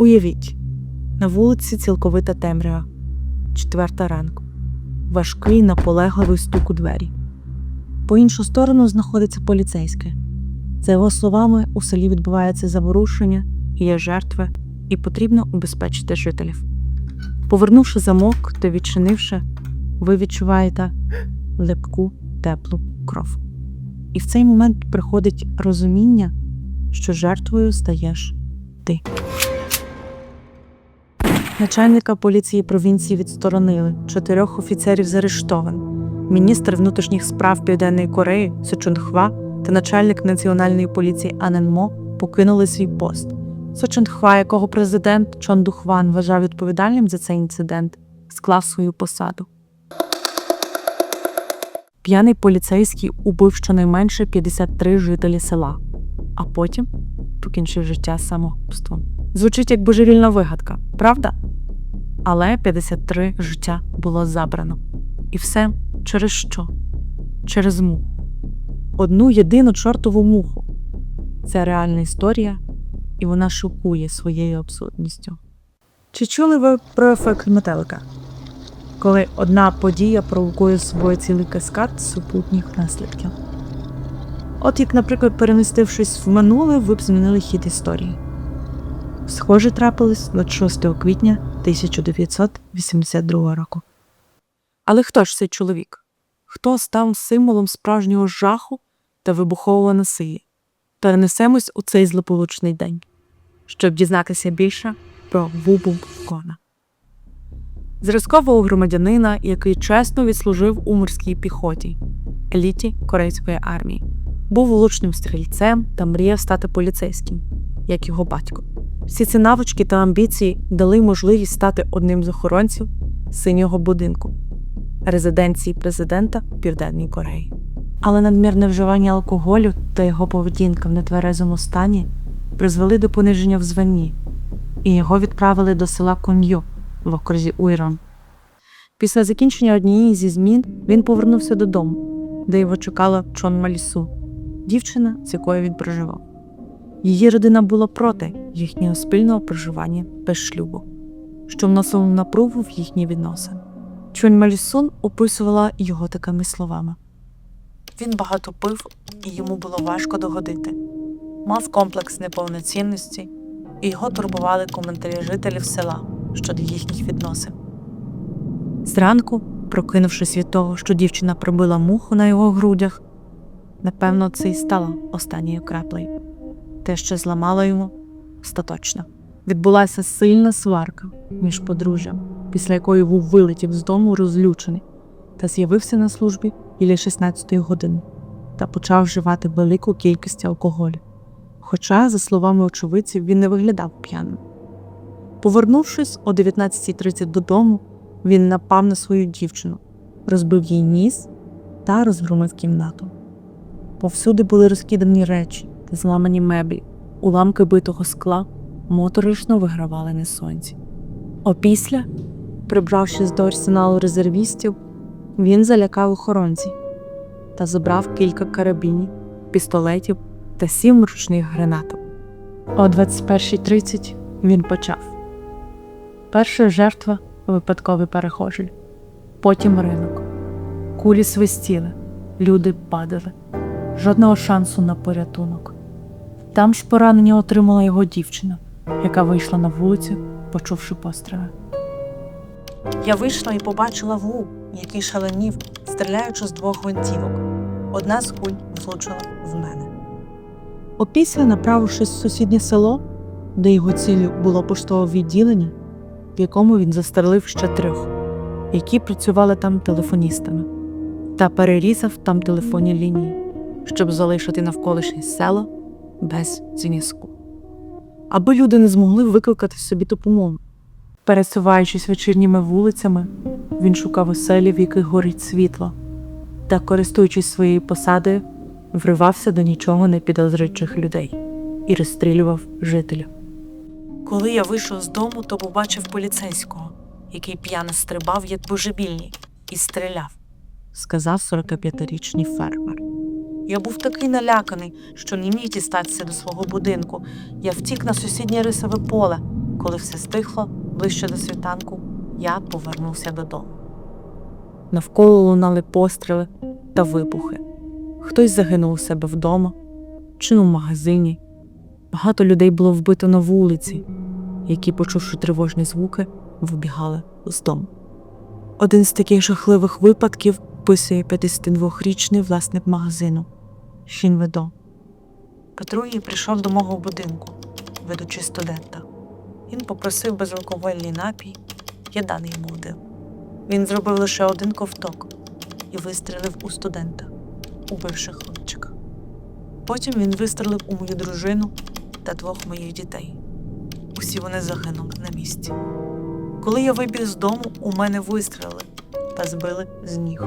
Уявіть, на вулиці цілковита темрява, четверта ранку, важкий наполегливий стук у двері. По іншу сторону знаходиться поліцейське. За його словами, у селі відбувається заворушення, є жертви, і потрібно убезпечити жителів. Повернувши замок та відчинивши, ви відчуваєте липку, теплу кров. І в цей момент приходить розуміння, що жертвою стаєш ти. Начальника поліції провінції відсторонили, чотирьох офіцерів заарештовано. Міністр внутрішніх справ Південної Кореї Сочунхва та начальник національної поліції Анен Мо покинули свій пост. Сочунхва, якого президент Чон Духван вважав відповідальним за цей інцидент, склав свою посаду. П'яний поліцейський убив щонайменше 53 жителі села, а потім покінчив життя самогубством. Звучить як божевільна вигадка, правда? Але 53 життя було забрано. І все через що? Через муху. Одну єдину чортову муху. Це реальна історія, і вона шокує своєю абсурдністю. Чи чули ви про ефект метелика? Коли одна подія провокує з собою цілий каскад супутніх наслідків. От як, наприклад, перемістившись в минуле, ви б змінили хід історії. Схоже трапилось 26 квітня 1982 року. Але хто ж цей чоловік? Хто став символом справжнього жаху та вибухового насилля? Перенесемось у цей злополучний день, щоб дізнатися більше про Вубу Кона. Зразкового громадянина, який чесно відслужив у морській піхоті, еліті корейської армії, був влучним стрільцем та мріяв стати поліцейським, як його батько. Всі ці навички та амбіції дали можливість стати одним з охоронців синього будинку резиденції президента Південної Кореї. Але надмірне вживання алкоголю та його поведінка в нетверезому стані призвели до пониження в званні, і його відправили до села Кон'ю в окрузі Уйрон. Після закінчення однієї зі змін він повернувся додому, де його чекала Чон Малісу, дівчина, з якою він проживав. Її родина була проти їхнього спільного проживання без шлюбу, що вносило напругу в їхні відносини. Чунь Малісун описувала його такими словами: він багато пив, і йому було важко догодити. Мав комплекс неповноцінності, і його турбували коментарі жителів села щодо їхніх відносин. Зранку, прокинувшись від того, що дівчина прибила муху на його грудях, напевно, це і стало останньою краплею. Те, що зламало йому остаточно. Відбулася сильна сварка між подружжям, після якої Ву вилетів з дому розлючений та з'явився на службі біля 16-ї години та почав вживати велику кількість алкоголю. Хоча, за словами очевидців, він не виглядав п'яним. Повернувшись о 19.30 додому, він напав на свою дівчину, розбив їй ніс та розгромив кімнату. Повсюди були розкидані речі та зламані меблі, уламки битого скла моторошно вигравали на сонці. Опісля, прибравшись до арсеналу резервістів, він залякав охоронців та забрав кілька карабінів, пістолетів та сім ручних гранаток. О 21.30 він почав. Перша жертва випадковий перехожий, потім ринок. Кулі свистіли, люди падали, жодного шансу на порятунок. Там ж поранення отримала його дівчина, яка вийшла на вулицю, почувши постріли. Я вийшла і побачила Ву, який шаленів, стріляючи з двох гвинтівок. Одна з куль влучила в мене. Опісля, направившись в сусіднє село, де його ціллю було поштове відділення, в якому він застрелив ще трьох, які працювали там телефоністами, та перерізав там телефонні лінії, щоб залишити навколишні села без зв'язку. Аби люди не змогли викликати собі допомогу. Пересуваючись вечірніми вулицями, він шукав оселі, в яких горить світло, та, користуючись своєю посадою, вривався до нічого не підозрюючих людей і розстрілював жителів. Коли я вийшов з дому, то побачив поліцейського, який п'яно стрибав, як божебільний, і стріляв, сказав 45-річний фермер. Я був такий наляканий, що не міг дістатися до свого будинку. Я втік на сусіднє рисове поле, Коли все стихло, ближче до світанку, я повернувся додому. Навколо лунали постріли та вибухи. Хтось загинув у себе вдома чи у магазині. Багато людей було вбито на вулиці, які, почувши тривожні звуки, вибігали з дому. Один з таких жахливих випадків описує 52-річний власник магазину Шінведо. Петруї прийшов до мого будинку, ведучи студента. Він попросив безалкогольний напій, я даний йому один. Він зробив лише один ковток і вистрелив у студента, убивши хлопчика. Потім він вистрелив у мою дружину та двох моїх дітей. Усі вони загинули на місці. Коли я вибіг з дому, у мене вистрелили та збили з ніг.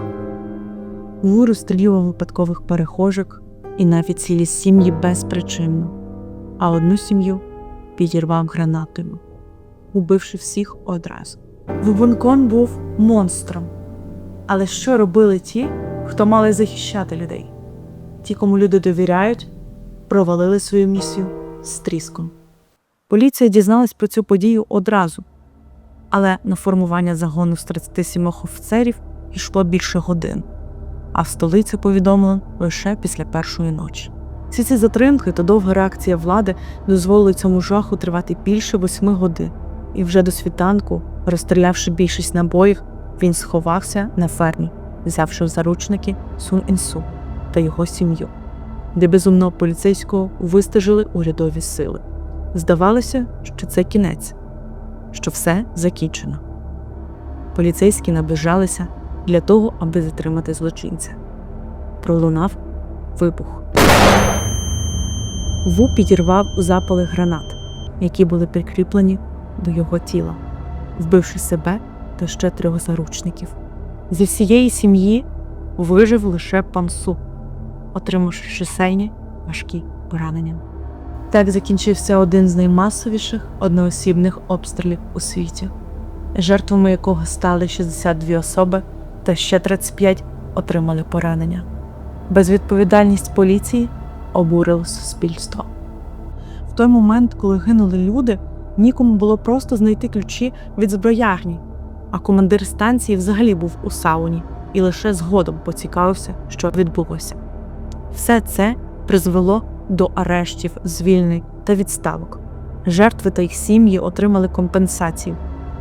У розстрілював випадкових перехожих і навіть цілі сім'ї безпричинно, а одну сім'ю підірвав гранатою, убивши всіх одразу. Вубункон був монстром. Але що робили ті, хто мали захищати людей? Ті, кому люди довіряють, провалили свою місію з тріском. Поліція дізналась про цю подію одразу, але на формування загону з 37 офіцерів йшло більше годин, а в столиці повідомлено лише після першої ночі. Всі ці затримки та довга реакція влади дозволили цьому жаху тривати більше восьми годин, і вже до світанку, розстрілявши більшість набоїв, він сховався на фермі, взявши в заручники Сун Інсу та його сім'ю, де безумного поліцейського вистежили урядові сили. Здавалося, що це кінець, що все закінчено. Поліцейські наближалися для того, аби затримати злочинця. Пролунав вибух. Ву підірвав у запали гранат, які були прикріплені до його тіла, вбивши себе та ще трьох заручників. Зі всієї сім'ї вижив лише пан Су, отримавши чисельні важкі поранення. Так закінчився один з наймасовіших одноосібних обстрілів у світі, жертвами якого стали 62 особи та ще 35 отримали поранення. Безвідповідальність поліції обурила суспільство. В той момент, коли гинули люди, нікому було просто знайти ключі від зброярні, а командир станції взагалі був у сауні і лише згодом поцікавився, що відбулося. Все це призвело до арештів, звільнень та відставок. Жертви та їх сім'ї отримали компенсацію,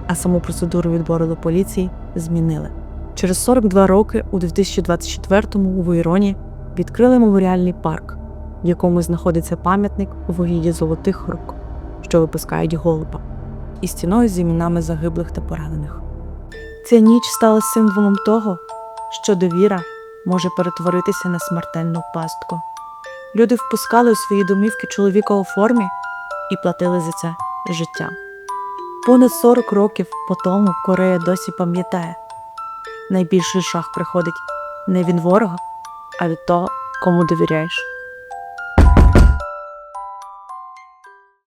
а саму процедуру відбору до поліції змінили. Через 42 роки, у 2024-му у Войроні відкрили меморіальний парк, в якому знаходиться пам'ятник у вигляді золотих рук, що випускають голуба, і стіною з іменами загиблих та поранених. Ця ніч стала символом того, що довіра може перетворитися на смертельну пастку. Люди впускали у свої домівки чоловіка у формі і платили за це життям. Понад 40 років по тому Корея досі пам'ятає, найбільший жах приходить не від ворога, а від того, кому довіряєш.